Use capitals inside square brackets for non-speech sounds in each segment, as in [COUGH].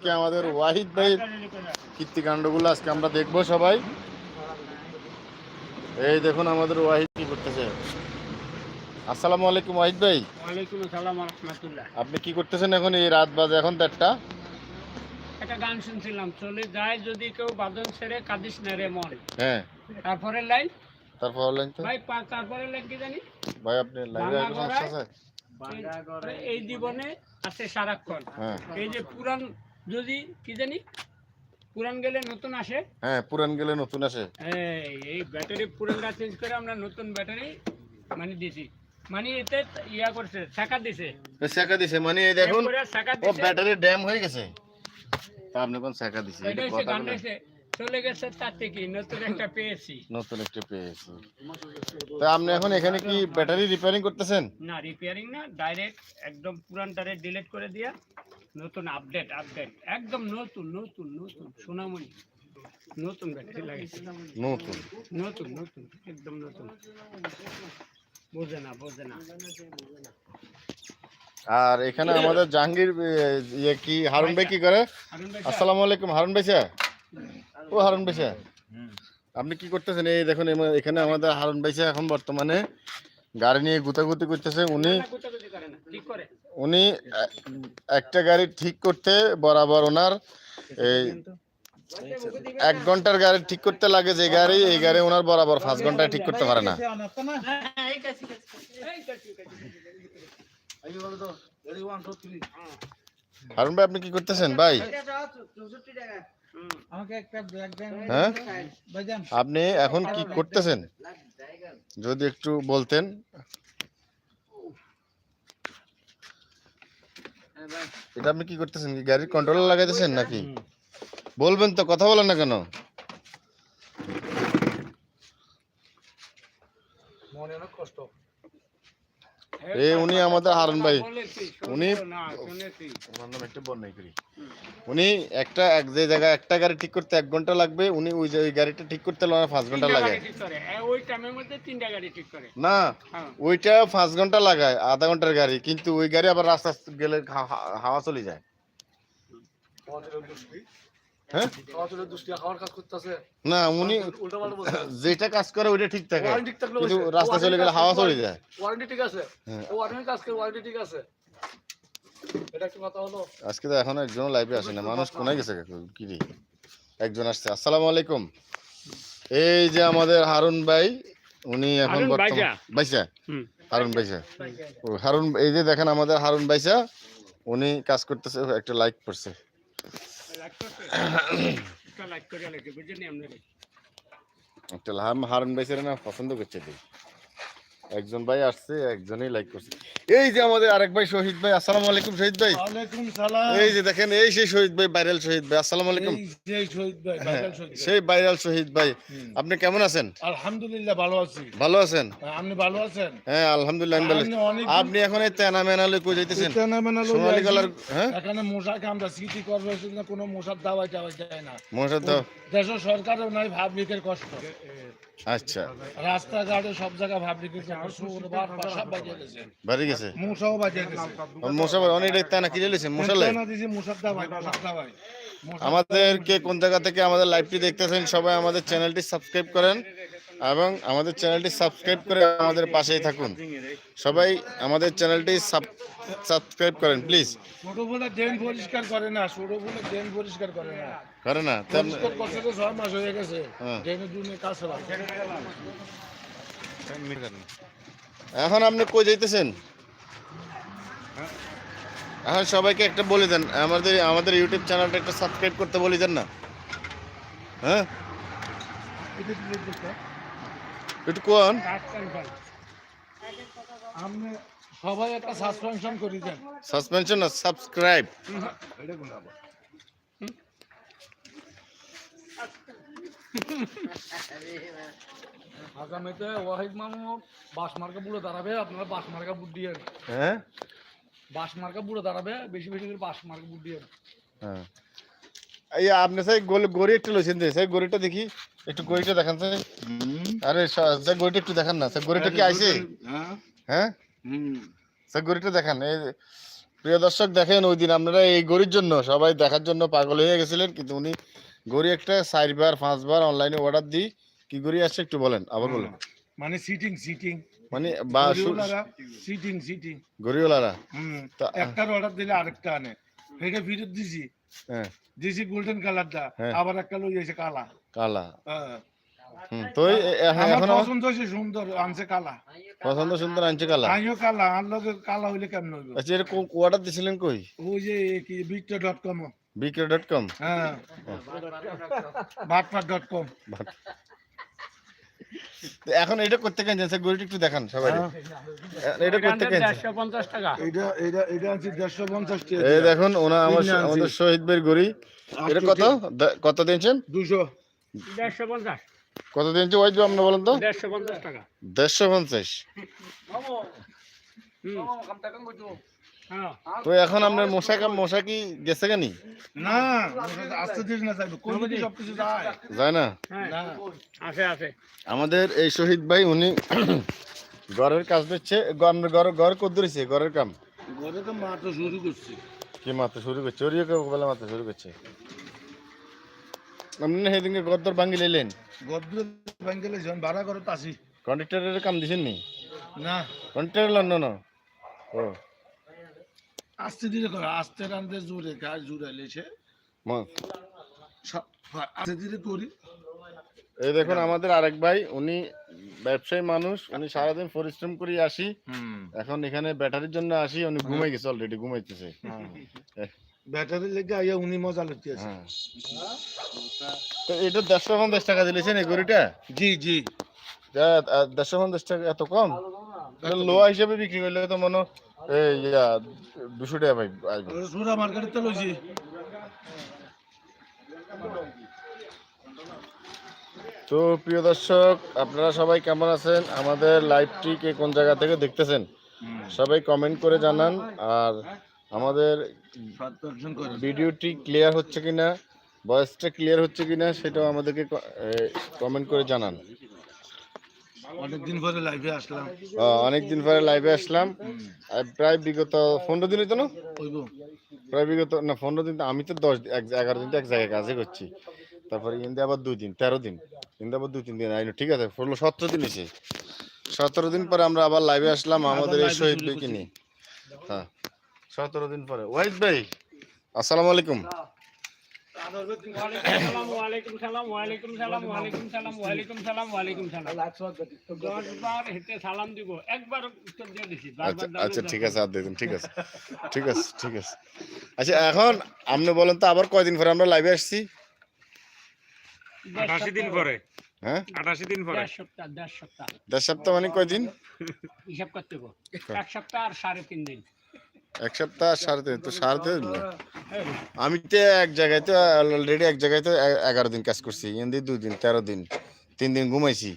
আজকে আমাদের ওয়াহিদ ভাইয়ের কীর্তিকাণ্ডগুলো আজকে আমরা দেখব সবাই। এই দেখুন আমাদের ওয়াহিদ কি করতেছে। আসসালামু আলাইকুম ওয়াহিদ ভাই। আপনি কি করতেছেন এখন এই রাত বাজে? এখন দেড়টা। একটা গান শুনছিলাম চলে যায় যদি কেউ বাদন ছেড়ে কাঁদিস না রে মন। হ্যাঁ। তারপরে লাইন? তারপর লাইন তো। ভাই তারপরে লাইন কি জানি? ভাই আপনি লাইনে আছে এই- এই জীবনে আছে সারাক্ষণ। হ্যাঁ। এই যে পুরান যদি কি জানি পুরান গেলে নতুন আসে? হ্যাঁ পুরান গেলে নতুন আসে। এই ব্যাটারি পুরানটা চেঞ্জ করে আমরা নতুন ব্যাটারি মানে দিছি। মানে এতে ইয়া করছে দিছে। দিছে মানে দেখুন ও ব্যাটারি ড্যাম হয়ে গেছে। তা আপনি কোন দিছে এটা কথা চলে গেছে তাতে কি? নতুন একটা পেয়েছি। নতুন একটা পেয়েছি। তো আপনি এখন এখানে কি ব্যাটারি রিপেয়ারিং করতেছেন? না রিপেয়ারিং না ডাইরেক্ট একদম পুরানটারে ডিলিট করে দিয়া নতুন আপডেট আপডেট একদম নতুন নতুন নতুন। সোনামণি। নতুন ব্যাটারি লাগাইছে নতুন। নতুন নতুন। একদম নতুন। বোঝে না বোঝে না। আর এখানে আমাদের জাহাঙ্গীর ইয়ে কি হারুন ভাই কি করে? আসসালামু আলাইকুম হারুন ভাই স্যার। ও হারুন ভাই স্যার। আপনি কি করতেছেন? এই দেখুন এখানে আমাদের হারুন ভাই স্যার এখন বর্তমানে গাড়ি নিয়ে গুতাগুতি করতেছে। উনি ঠিক করে। উনি একটা গাড়ি ঠিক করতে বরাবর ওনার, এই, এক ঘণ্টার গাড়ি ঠিক করতে লাগে যে গাড়ি, এই গাড়ি ওনার বরাবর পাঁচ ঘন্টায় ঠিক করতে পারে না। হারুন ভাই, আপনি কি করতেছেন? ভাই। হ্যাঁ? আপনি এখন কি করতেছেন? যদি একটু বলতেন। এটা আপনি কি করতেছেন কি গাড়ির কন্ট্রোলার লাগাইতেছেন নাকি? বলবেন তো কথা বলেন না কেন? মনে অনেক কষ্ট। এই উনি আমাদের হারুন ভাই। উনি-। উনি একটা এক যে জায়গায় একটা গাড়ি ঠিক করতে এক ঘণ্টা লাগবে উনি ওই যে ওই গাড়িটা ঠিক করতে ওনার পাঁচ ঘণ্টা লাগে। এ, না হ্যাঁ। ওইটা পাঁচ ঘণ্টা লাগায় আধা ঘণ্টার গাড়ি কিন্তু ওই গাড়ি আবার রাস্তা গেলে হাওয়া চলে যায়। হ্যাঁ? না উনি উল্টা পাল্টা বলছে। যেটা কাজ করে ওইটা ঠিক থাকে। ওয়ারেন্টি ঠিক থাকলে কিন্তু রাস্তা চলে গেলে হাওয়া চলে যায়। ওয়ারেন্টি ঠিক আছে। হ্যাঁ। ওয়ারেন্টি কাজ করে ওয়ারেন্টি ঠিক আছে। এটা কি কথা হলো। আজকে তো এখন একজন লাইভে আসে না মানুষ কোনায় গেছে কি রে? একজন আসছে। আসসালামু আলাইকুম। এই যে আমাদের হারুন ভাই উনি এখন বর্তমান বাইসা হুম। হারুন বাইসা হারুন এই যে দেখেন আমাদের হারুন বাইসা উনি কাজ করতেছে একটা লাইক করছে? একটা হারুন বাইসের না পছন্দ করছে দিই একজন ভাই আসছে একজনই লাইক করছে। এই যে আমাদের আরেক ভাই শহীদ ভাই আসসালামু আলাইকুম শহীদ ভাই। ওয়ালাইকুম সালাম। এই যে দেখেন এই সেই শহীদ ভাই ভাইরাল শহীদ ভাই আসসালামু আলাইকুম। যে শহীদ ভাই ভাইরাল শহীদ ভাই। সেই ভাইরাল শহীদ ভাই আপনি কেমন আছেন? আলহামদুলিল্লাহ ভালো আছি। ভালো আছেন? আপনি ভালো আছেন? হ্যাঁ আলহামদুলিল্লাহ আমি ভালো আছি। আপনি এখন এই তেনা মেনা লই কই যাইতেছেন? তেনা মেনা লই সোনালী কালার হ্যাঁ? এখানে মশাকে আমরা সিটি কর্পোরেশনে কোনো মশার দাওয়াই টাওয়াই যায় না। মশার তো দেশের সরকারও নাই ভাবলিকের কষ্ট। আচ্ছা। রাস্তাঘাটে সব বাড়ি গেছে মশাও গেছে? মশা অনেক মশা লাই আমাদেরকে কোন জায়গা থেকে আমাদের লাইভটি দেখতেছেন সবাই আমাদের চ্যানেলটি সাবস্ক্রাইব করেন। এবং আমাদের চ্যানেলটি সাবস্ক্রাইব করে আমাদের পাশেই থাকুন। সবাই আমাদের চ্যানেলটি সাবস্ক্রাইব করেন প্লিজ। ছোট বলে ড্রেন পরিষ্কার করে না ছোট বলে ড্রেন পরিষ্কার করে না। করে না? তেমন- পরিষ্কার করতে তো ছয় মাস হয়ে গেছে হ্যাঁ। ড্রেনের জন্য কাজ হয় এখন আপনি কই যাইতেছেন? এখন সবাইকে একটা বলে দেন আমাদের আমাদের ইউটিউব চ্যানেলটা একটা সাবস্ক্রাইব করতে বলে দেন না। হ্যাঁ? একটু কোন সবাই একটা সাসপেনশন করে দেন। সাসপেনশন না সাবস্ক্রাইব আগামীতে ওয়াহিদ মামু বাস মার্কা বুড়ো দাঁড়াবে আপনারা বাস মার্কা বুট দিয়ে হ্যাঁ? বাস মার্কা বুড়ো দাঁড়াবে বেশি বেশি করে বাস মার্কা বুট দিয়ে হ্যাঁ। এই আপনি গোল গড়ি একটু লইছেন দে স্যার গড়িটা দেখি একটু গড়িটা দেখান আরে স- স্যার গড়িটা একটু দেখান না স্যার গড়িটা কি আইছে? হ্যাঁ। স্যার গড়িটা দেখান। এই প্রিয় দর্শক দেখেন ওই দিন আপনারা এই গড়ির জন্য সবাই দেখার জন্য পাগল হয়ে গেছিলেন কিন্তু উনি গড়ি একটা চারবার পাঁচবার অনলাইনে অর্ডার দিই। কি গড়ি আসছে একটু বলেন আবার বলেন। মানে সিটিং সিটিং মানে বা সিটিং সিটিং গড়িওয়ালারা একটার অর্ডার দিলে আরেকটা আনে। এটা ফেরত দিছি। হ্যাঁ দিছি গোল্ডেন কালারটা। আবার একটা লই আছে কালা। কালা। হ্যাঁ। তো হ্যাঁ, এখন পছন্দ হয়েছে সুন্দর আনছে কালা। পছন্দ সুন্দর আনছে কালা? আমিও কালা আর কালা হইলে কেমন হইব? আচ্ছা এটা অর্ডার দিছিলেন কই? ওই যে কি বিক্টর ডট কম বিক্রয় ডট কম হ্যাঁ। ভাটপাট ডট কম এখন এটা করতে কেন যাচ্ছে গড়িটা একটু দেখান সবাই হ্যাঁ। এটা করতে কেন দেড়শো পঞ্চাশ টাকা। এটা এটা এটা আছে দেড়শো পঞ্চাশ টাকা। এই দেখুন ওনা আমার আমাদের শহীদ ভাইয়ের গরি। এটা কত? কত দিয়েছেন? দুশো দেড়শো পঞ্চাশ। কত দিয়েছে ওই যে আপনি বলেন তো। দেড়শো পঞ্চাশ টাকা। দেড়শো পঞ্চাশ। হুম। হ্যাঁ তো এখন আপনার মশা কাম মশা কি গেছে কেনি? না আস্তে ধীরে না যাইবে কোন দিকে সবকিছু যায়। যায় না? হ্যাঁ আমাদের এই শহীদ ভাই উনি [COUGHS] ঘরের কাজ দিচ্ছে ঘর ঘর কত ধরেছে ঘরের কাম। ঘরে তো মা তো শুরু করছে। কি মাত্র শুরু করছে? ওরিও কেউ বেলা মাত্র শুরু করছে। আপনি না সেদিনকে গদ্দর ভাঙ্গি গদ্র ব্যাংকেলে যখন ভাড়া করে তাসি কন্ট্রাক্টরের কাম দিছেন নি? না। কন্ট্রাক্টর লন্ডন না ও। আস্তে ধীরে করে আস্তে রান্ধে জোরে গাছ জোরে লেছে ম- আস্তে ধীরে করি। এই দেখুন আমাদের আরেক ভাই উনি ব্যবসায়ী মানুষ উনি সারাদিন পরিশ্রম করে আসি। এখন এখানে ব্যাটারির জন্য আসি উনি ঘুমাই গেছে অলরেডি ঘুমাইতেছে। ব্যাটারি লেগে আইয়া উনি মজা লইতে আছে। হ্যাঁ। তো এটা দেড়শো পঞ্চাশ টাকা দিলেছেন এই গরুটা জি জি। দেড়শো পঞ্চাশ টাকা এত কম? লোয়া হিসেবে বিক্রি করলে তো মনে এই দুশো টাকা পাই সুরা মার্কেটে তো লইছি। তো প্রিয় দর্শক আপনারা সবাই কেমন আছেন? আমাদের লাইভটি কে কোন জায়গা থেকে দেখতেছেন? সবাই কমেন্ট করে জানান আর আমাদের ভিডিওটি ক্লিয়ার হচ্ছে কিনা ভয়েসটা ক্লিয়ার হচ্ছে কিনা সেটাও আমাদেরকে কমেন্ট করে জানান। অনেকদিন পরে লাইভে আসলাম। অনেক দিন পরে লাইভে আসলাম। প্রায় বিগত পনেরো দিন না? প্রায় বিগত না পনেরো দিন আমি তো দশ এগারো দিন তো এক জায়গায় কাজে করছি। তারপরে ইন্দে আবার দুই দিন তেরো দিন। ইন্দে আবার দুই তিন দিন আইনো ঠিক আছে ষোলো সতেরো দিন এসে। সতেরো দিন পরে আমরা আবার লাইভে আসলাম আমাদের এই শহীদ ভাইকে হ্যাঁ সতেরো দিন পরে। ওয়াহিদ ভাই আসসালামু আলাইকুম। আচ্ছা আচ্ছা ঠিক আছে আর দিন ঠিক আছে। ঠিক আছে ঠিক আছে। আচ্ছা এখন আপনি বলেন তো আবার কয়দিন পরে আমরা লাইভে আসছি? আঠাশি দিন পরে। হ্যাঁ? আঠাশি দিন পরে। দেড় সপ্তাহ দেড় সপ্তাহ। দেড় সপ্তাহ মানে কয়দিন? হিসাব করতে এক সপ্তাহ আর সাড়ে তিন দিন। এক সপ্তাহ সাড়ে তিন তো সাড়ে তিন। আমি তো এক জায়গায় তো অলরেডি এক জায়গায় তো এগারো দিন কাজ করছি এমনি দুই দিন তেরো দিন তিন দিন ঘুমাইছি।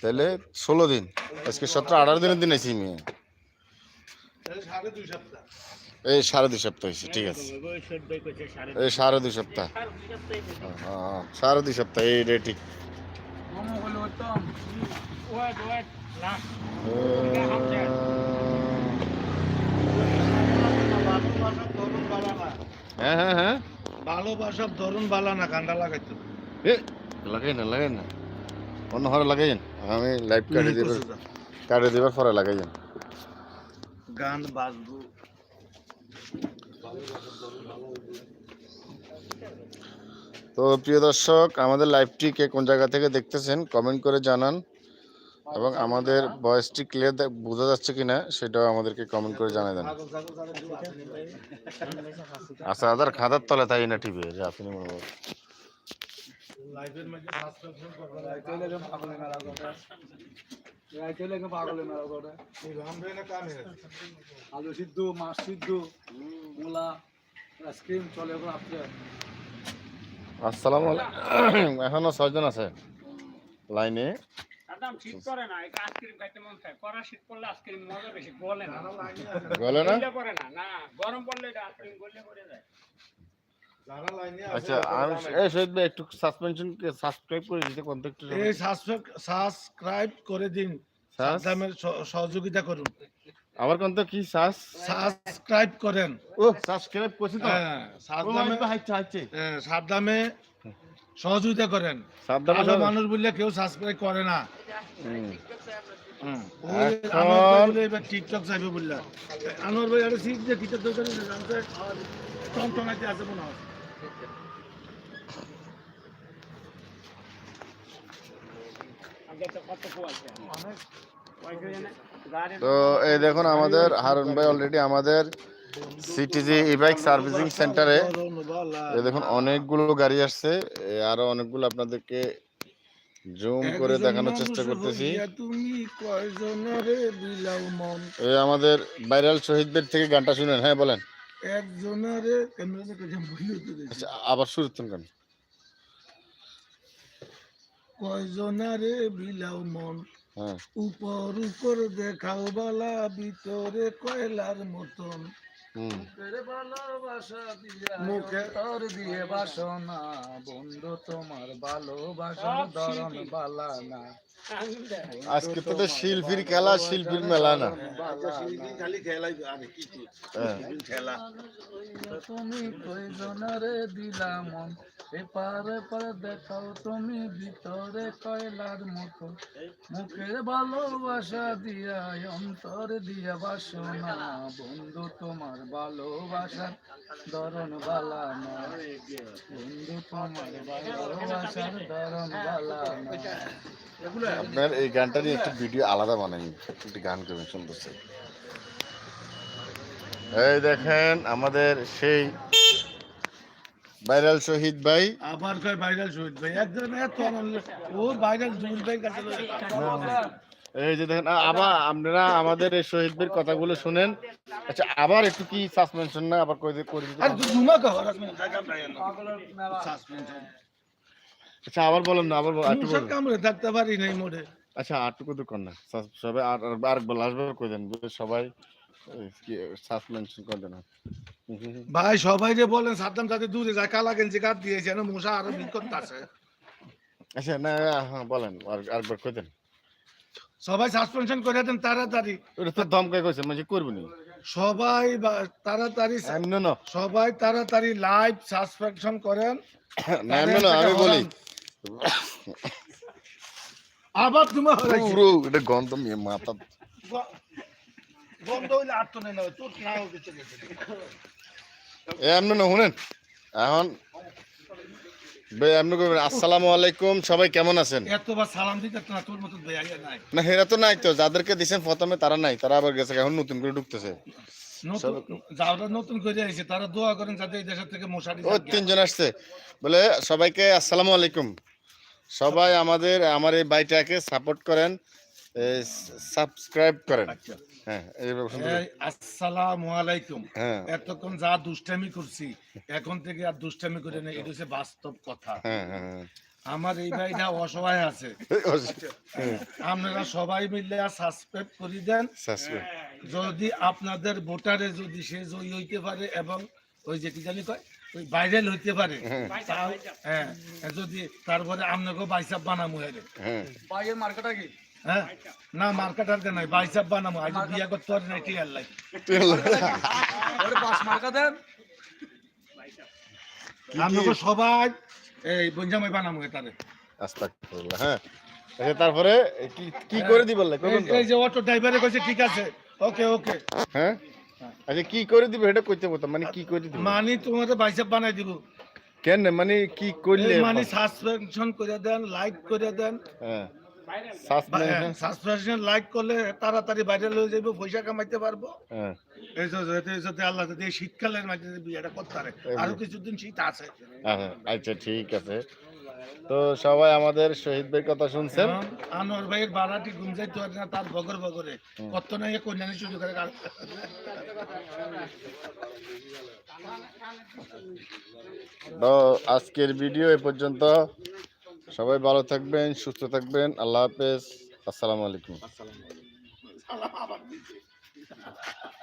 তাহলে ষোলো দিন আজকে সতেরো আঠারো দিনের দিন আছি আমি। এই সাড়ে দুই সপ্তাহ হয়েছে ঠিক আছে। এই সাড়ে দুই সপ্তাহ। হ্যাঁ, হ্যাঁ, সাড়ে দুই সপ্তাহ এই রে ঠিক। ওয়েট ওয়েট হ্যাঁ হ্যাঁ হ্যাঁ। ভালোবাসার ধরুন বালা না কান্দা লাগাইতো এ লাগাই না লাগাই না। অন্য ঘরে লাগাই আমি লাইভ কাটে দিবার কাটে দিবার পরে লাগাই গান বাজবো তো প্রিয় দর্শক আমাদের লাইভটি কে কোন জায়গা থেকে দেখতেছেন কমেন্ট করে জানান। এবং আমাদের ভয়েসটি ক্লিয়ার বোঝা যাচ্ছে কিনা সেটাও আমাদেরকে কমেন্ট করে জানিয়ে দেন। আচ্ছা আদার খাদার তলে তাই না টিভি? আপনি মনে করেন। আলু সিদ্ধ মাছ সিদ্ধ মূলা আইসক্রিম চলে আসসালামু আলাইকুম। এখনও ছয়জন আছে লাইনে? একদম শীত করে না এটা আইসক্রিম খাইতে মন চায় কড়া শীত পড়লে আইসক্রিম মজা বেশি গলে না। বলে না? গলে পড়ে না না গরম পড়লে এটা আইসক্রিম গলে পড়ে যায়। আচ্ছা আমি এই শহীদ ভাই একটু সাসপেনশন সাবস্ক্রাইব করে দিতে কোন এই সাবস্ক্রাইব করে দিন। সাস? সহযোগিতা করুন। আবার কোন তো কি সাস সাবস্ক্রাইব করেন। ও সাবস্ক্রাইব করছি তো? হ্যাঁ সাবধানে হাইছে হাইছে হ্যাঁ, সহযোগিতা করেন। সাবধানে মানুষ বললে কেউ সাবস্ক্রাইব করে না। তো এই দেখুন আমাদের হারুন ভাই অলরেডি আমাদের সিটিজি ই বাইক সার্ভিসিং সেন্টারে দেখুন অনেকগুলো গাড়ি আসছে আরও অনেকগুলো আপনাদেরকে জুম করে দেখানোর চেষ্টা করতেছি। এই আমাদের ভাইরাল শহীদদের থেকে গানটা শুনেন হ্যাঁ বলেন। একজনরে। আচ্ছা আবার শুরু কেন কয়জনারে বিলাও মন? হ্যাঁ। উপর উপর দেখাও বালা ভিতরে কয়লার মতন। মুখে- তোর দিয়ে বাসনা বন্ধু তোমার ভালোবাসা ধরন বালা না আজকে তো শিল্পীর খেলা, শিল্পীর মেলা না। তুমি কয়জনারে দিলা মন এপারে পারে দেখাও তুমি ভিতরে কয়লার মতো মুখের ভালোবাসা দিয়া অন্তর দিয়া বাসনা বন্ধু তোমার ভালোবাসার ধরন বালা না বন্ধু তোমার ভালোবাসার ধরন বালা না আপনার এই গানটা নিয়ে একটু ভিডিও আলাদা বানাই। একটু গান করবেন সুন্দর এই দেখেন আমাদের সেই ভাইরাল শহীদ ভাই। আবার কয় ভাইরাল শহীদ ভাই। একজন এত আনন্দ। ও ভাইরাল শহীদ ভাই কাছে এই যে দেখেন আবার আপনারা আমাদের এই শহীদ ভাইয়ের কথাগুলো শুনেন। আচ্ছা আবার একটু কি সাসপেনশন না আবার করে করে দিতে আর জুমা কর সাসপেনশন আচ্ছা আবার বলেন না আবার একটু মুসার কামড়ে থাকতে পারি নাই মোড়ে। আচ্ছা আটটুকু তো কর না। সবাই আর আর- লাস্টবার করে দেন সবাই সাসপেনশন করে দেন। ভাই সবাই যে বলেন সাদ্দাম সাথে দূরে যায় কালা গেঞ্জি কাট দিয়েছে না মশা আরও বিল করতে আছে আচ্ছা না হ্যাঁ বলেন আর আরেকবার কই দেন। সবাই সাসপেনশন করে দেন তাড়াতাড়ি। ওটা তো দমকাই কইছে মানে করব নি। সবাই তাড়াতাড়ি সবাই তাড়াতাড়ি লাইভ সাসপেনশন করেন। না না আমি বলি আবার তোমার পুরো এটা গন্ধ নিয়ে মাথা। বন্ধ হইলে আর তো নেই না তোর গেছে এ এমনি না শুনেন এখন করবেন আসসালামু আলাইকুম সবাই কেমন আছেন? এতবার সালাম দিতে না তোর মতো নাই। না হেরা তো নাই তো যাদেরকে দিছেন প্রথমে তারা নাই তারা আবার গেছে এখন নতুন করে ঢুকতেছে। নতুন করে আইছে তারা দোয়া করেন যাতে এই দেশের থেকে মশারি ও তিনজন আসছে। বলে সবাইকে আসসালামু আলাইকুম। সবাই আমাদের আমার এই বাইটাকে সাপোর্ট করেন সাবস্ক্রাইব করেন। আচ্ছা। হ্যাঁ আসসালামু আলাইকুম। হ্যাঁ। এতক্ষণ যা দুষ্টামি করছি এখন থেকে আর দুষ্টামি করে না এটা হচ্ছে বাস্তব কথা। হ্যাঁ। আমার এই ভাইটা অসহায় আছে। [LAUGHS] আপনারা সবাই মিলে সাবস্ক্রাইব করে দেন। যদি আপনাদের ভোটারে যদি সে জয়ী হইতে পারে এবং ওই যে কি জানি কয় ওই ভাইরাল হইতে পারে হ্যাঁ। যদি তারপরে আপনাকে বাইসাপ বানামু হেরে হ্যাঁ। বাইয়ের মার্কেটটা কি? হ্যাঁ না মার্কেটার নাই বাইসাপ বানামু আজ বিয়া করতে পারি না টিয়ার লাগে ওরে পাঁচ মার্কা দেন। আপনাকে সবাই এই বঞ্জামাই বানামু তারে আস্তাগফিরুল্লাহ, হ্যাঁ। আচ্ছা তারপরে কি কি করে দি বললে কখন তো? এই যে অটো ড্রাইভারে কইছে ঠিক আছে ওকে ওকে হ্যাঁ? আচ্ছা কি করে দিবে এটা কইতে বলতাম মানে কি করে দিবে? মানি তোমাদের বাইসাপ বানাই দিব। কেন? মানে কি করলে মানে সাসপেনশন করে দেন লাইক করে দেন। হ্যাঁ। সাসপেনশন লাইক করলে তাড়াতাড়ি ভাইরাল হয়ে যাবে পয়সা কামাইতে পারব। হ্যাঁ। এই আল্লাহ এই শীতকালের মাঝে বিয়েটা করতে পারে আরও কিছুদিন শীত আছে। হ্যাঁ, আচ্ছা ঠিক আছে। তো সবাই আমাদের শহীদ ভাইয়ের কথা শুনছেন। আনোয়ার ভাইয়ের বাড়াটি গুঞ্জাই তো না তার বগর বগরে। কত না কন্যানি শুরু করে তো আজকের ভিডিও এ পর্যন্ত। সবাই ভালো থাকবেন সুস্থ থাকবেন। আল্লাহ হাফেজ। আসসালামু আলাইকুম। আসসালামু আলাইকুম।